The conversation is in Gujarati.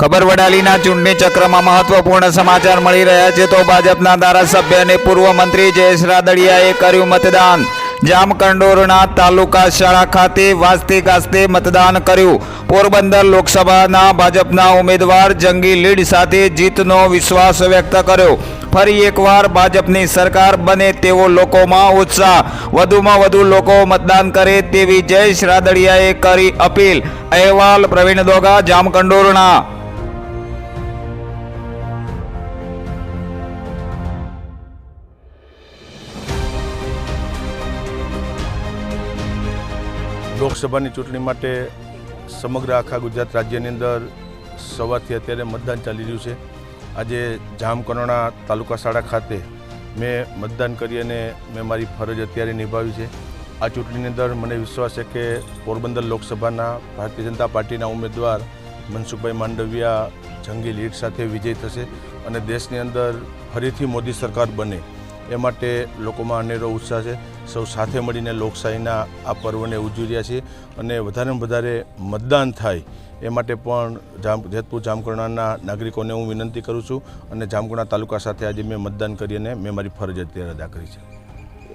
ખબર વડાલીના ચૂંટણી ચક્રમાં મહત્વપૂર્ણ સમાચાર મળી રહ્યા છે તો ભાજપના ધારાસભ્ય અને પૂર્વ મંત્રી જયેશ રાદડિયાએ કર્યું મતદાન. જામકંડોરણા તાલુકા શાળા ખાતે વાસ્તે ગાસ્તે મતદાન કર્યું. પોરબંદર લોકસભાના ભાજપના ઉમેદવાર જંગી લીડ સાથે જીતનો વિશ્વાસ વ્યક્ત કર્યો. ફરી એકવાર ભાજપની સરકાર બને તેવો લોકોમાં ઉત્સાહ. વધુમાં વધુ લોકો મતદાન કરે તેવી જયેશ રાદડિયાએ કરી અપીલ. અહેવાલ પ્રવીણ દોગા, જામકંડોરણા. લોકસભાની ચૂંટણી માટે સમગ્ર આખા ગુજરાત રાજ્યની અંદર સવારથી અત્યારે મતદાન ચાલી રહ્યું છે. આજે જામકરોણા તાલુકા શાળા ખાતે મેં મતદાન કરી અને મેં મારી ફરજ અત્યારે નિભાવી છે. આ ચૂંટણીની અંદર મને વિશ્વાસ છે કે પોરબંદર લોકસભાના ભારતીય જનતા પાર્ટીના ઉમેદવાર મનસુખભાઈ માંડવિયા જંગી લીડ સાથે વિજય થશે અને દેશની અંદર ફરીથી મોદી સરકાર બને. એ માટે લોકોમાં અનેરો ઉત્સાહ છે. સૌ સાથે મળીને લોકશાહીના આ પર્વને ઉજવી રહ્યા છીએ અને વધારેમાં વધારે મતદાન થાય એ માટે પણ જામ, જેતપુર જામકરણાના નાગરિકોને હું વિનંતી કરું છું અને જામકરણા તાલુકા સાથે આજે મેં મતદાન કરી અને મેં મારી ફરજ અત્યારે અદા કરી છે.